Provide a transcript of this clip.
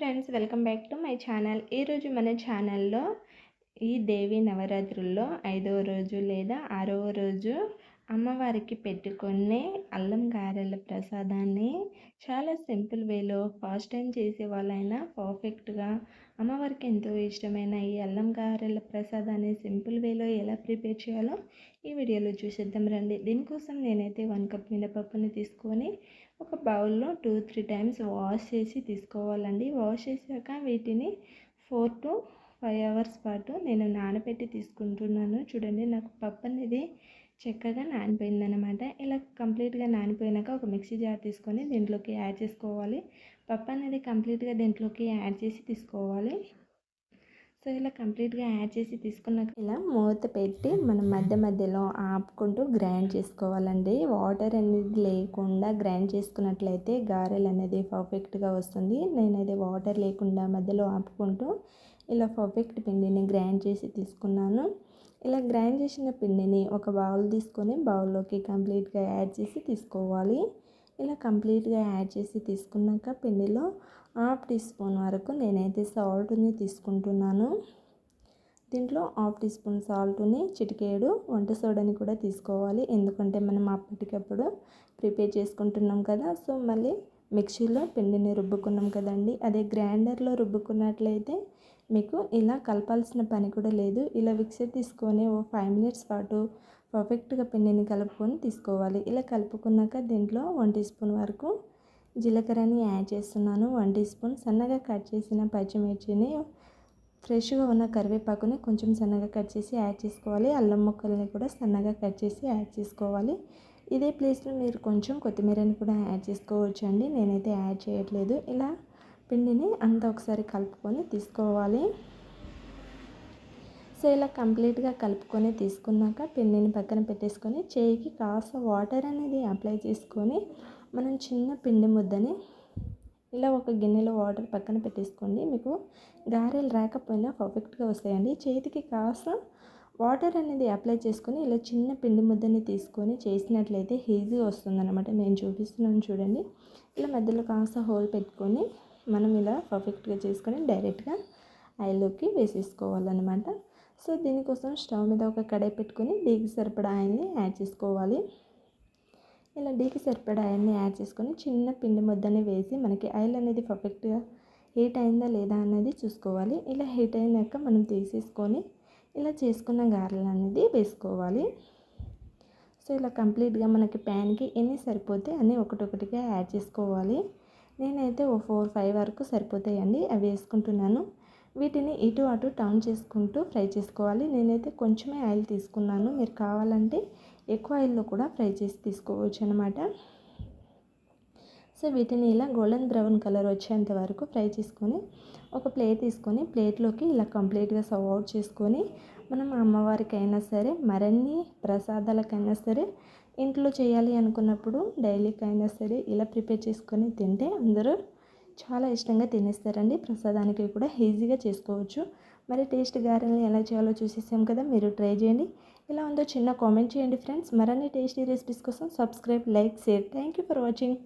Friends welcome back to my channel ఈరోజు మన ఛానల్లో ఈ దేవి నవరాత్రుల్లో ఐదవ రోజు లేదా ఆరవ రోజు అమ్మవారికి పెట్టుకునే అల్లం గారెల ప్రసాదాన్ని చాలా సింపుల్ వేలో ఫస్ట్ టైం చేసే వాళ్ళైనా పర్ఫెక్ట్గా అమ్మవారికి ఎంతో ఇష్టమైన ఈ అల్లం గారెల ప్రసాదాన్ని సింపుల్ వేలో ఎలా ప్రిపేర్ చేయాలో ఈ వీడియోలో చూసేద్దాం రండి. దీనికోసం నేనైతే వన్ కప్ మినపప్పుని తీసుకొని ఒక బౌల్లో టూ త్రీ టైమ్స్ వాష్ చేసి తీసుకోవాలండి. వాష్ చేశాక వీటిని ఫోర్ టు ఫైవ్ అవర్స్ పాటు నేను నానబెట్టి తీసుకుంటున్నాను. చూడండి నాకు పప్పు అనేది చక్కగా నానిపోయిందనమాట ఇలా కంప్లీట్గా నానిపోయినాక ఒక మిక్సీ జార్ తీసుకొని దీంట్లోకి యాడ్ చేసుకోవాలి. పప్పు అనేది కంప్లీట్గా దీంట్లోకి యాడ్ చేసి తీసుకోవాలి. సో ఇలా కంప్లీట్గా యాడ్ చేసి తీసుకున్నాక ఇలా మూత పెట్టి మనం మధ్య మధ్యలో ఆపుకుంటూ గ్రైండ్ చేసుకోవాలండి. వాటర్ అనేది లేకుండా గ్రైండ్ చేసుకున్నట్లయితే గారెలు అనేది పర్ఫెక్ట్గా వస్తుంది. నేనైతే వాటర్ లేకుండా మధ్యలో ఆపుకుంటూ ఇలా పర్ఫెక్ట్ పిండిని గ్రైండ్ చేసి తీసుకున్నాను. ఇలా గ్రైండ్ చేసిన పిండిని ఒక బౌల్ తీసుకొని బౌల్లోకి కంప్లీట్గా యాడ్ చేసి తీసుకోవాలి. ఇలా కంప్లీట్గా యాడ్ చేసి తీసుకున్నాక పిండిలో హాఫ్ టీ స్పూన్ వరకు నేనైతే సాల్ట్ని తీసుకుంటున్నాను. దీంట్లో హాఫ్ టీ స్పూన్ సాల్ట్ని చిటికేడు వంట సోడాని కూడా తీసుకోవాలి. ఎందుకంటే మనం అప్పటికప్పుడు ప్రిపేర్ చేసుకుంటున్నాం కదా సో మళ్ళీ మిక్సీలో పిండిని రుబ్బుకున్నాం కదండి. అదే గ్రైండర్లో రుబ్బుకున్నట్లయితే మీకు ఇలా కలపాల్సిన పని కూడా లేదు. ఇలా మిక్సర్ తీసుకొని ఓ ఫైవ్ మినిట్స్ పాటు పర్ఫెక్ట్గా పిండిని కలుపుకొని తీసుకోవాలి. ఇలా కలుపుకున్నాక దీంట్లో వన్ టీ స్పూన్ వరకు జీలకర్రని యాడ్ చేస్తున్నాను. వన్ టీ స్పూన్ సన్నగా కట్ చేసిన పచ్చిమిర్చిని ఫ్రెష్గా ఉన్న కరివేపాకుని కొంచెం సన్నగా కట్ చేసి యాడ్ చేసుకోవాలి. అల్లం ముక్కల్ని కూడా సన్నగా కట్ చేసి యాడ్ చేసుకోవాలి. ఇదే ప్లేస్లో మీరు కొంచెం కొత్తిమీరని కూడా యాడ్ చేసుకోవచ్చు అండి నేనైతే యాడ్ చేయట్లేదు. ఇలా పిండిని అంతా ఒకసారి కలుపుకొని తీసుకోవాలి. సో ఇలా కంప్లీట్గా కలుపుకొని తీసుకున్నాక పిండిని పక్కన పెట్టేసుకొని చేయికి కాస్త వాటర్ అనేది అప్లై చేసుకొని మనం చిన్న పిండి ముద్దని ఇలా ఒక గిన్నెలో వాటర్ పక్కన పెట్టేసుకోండి. మీకు గారెలు రాకపోయినా పర్ఫెక్ట్గా వస్తాయండి. చేతికి కాస్త వాటర్ అనేది అప్లై చేసుకొని ఇలా చిన్న పిండి ముద్దని తీసుకొని చేసినట్లయితే ఈజీగా వస్తుందన్నమాట. నేను చూపిస్తున్నాను చూడండి. ఇలా మధ్యలో కాస్త హోల్ పెట్టుకొని మనం ఇలా పర్ఫెక్ట్గా చేసుకొని డైరెక్ట్గా ఆయిల్లోకి వేసేసుకోవాలన్నమాట. సో దీనికోసం స్టవ్ మీద ఒక కడాయి పెట్టుకొని డీకి సరిపడా ఆయిల్ని యాడ్ చేసుకోవాలి. ఇలా డీకి సరిపడా ఆయిల్ని యాడ్ చేసుకొని చిన్న పిండి ముద్దని వేసి మనకి ఆయిల్ అనేది పర్ఫెక్ట్గా హీట్ అయిందా లేదా అనేది చూసుకోవాలి. ఇలా హీట్ అయినాక మనం తీసేసుకొని ఇలా చేసుకున్న గారెలు అనేది వేసుకోవాలి. సో ఇలా కంప్లీట్గా మనకి ప్యాన్కి ఎన్ని సరిపోతే అన్నీ ఒకటొకటిగా యాడ్ చేసుకోవాలి. నేనైతే ఓ ఫోర్ ఫైవ్ వరకు సరిపోతాయండి. అవి వేసుకుంటున్నాను. వీటిని ఇటు అటు టర్న్ చేసుకుంటూ ఫ్రై చేసుకోవాలి. నేనైతే కొంచెమే ఆయిల్ తీసుకున్నాను. మీరు కావాలంటే ఎక్కువ ఆయిల్లో కూడా ఫ్రై చేసి తీసుకోవచ్చు అనమాట సో వీటిని ఇలా గోల్డెన్ బ్రౌన్ కలర్ వచ్చేంత వరకు ఫ్రై చేసుకొని ఒక ప్లేట్ తీసుకొని ప్లేట్లోకి ఇలా కంప్లీట్గా సర్వ్ అవుట్ చేసుకొని మనం అమ్మవారికైనా సరే మరిన్ని ప్రసాదాలకైనా సరే ఇంట్లో చేయాలి అనుకున్నప్పుడు డైలీకి అయినా సరే ఇలా ప్రిపేర్ చేసుకొని తింటే అందరూ చాలా ఇష్టంగా తినేస్తారండి. ప్రసాదానికి కూడా ఈజీగా చేసుకోవచ్చు. మరి టేస్ట్ గారెల్ని ఎలా చేయాలో చూసేసాం కదా మీరు ట్రై చేయండి. ఇలా ఉందో చిన్న కామెంట్ చేయండి ఫ్రెండ్స్. మరిన్ని టేస్టీ రెసిపీస్ కోసం subscribe like share. Thank you for watching.